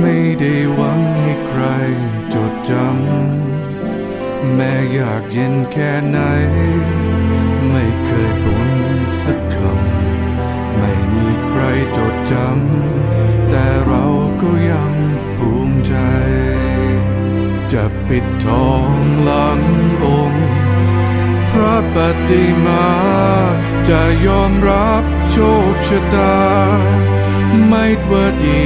ไม่ได้หวังให้ใครจดจำ แม้อยากเย็นแค่ไหน ไม่เคยบ่นสักคำ ไม่มีใครจดจำ แต่เราก็ยังภูมิใจ จะปิดทองหลังองค์พระปฏิมา จะยอมรับโชคชะตา ไม่ว่าดี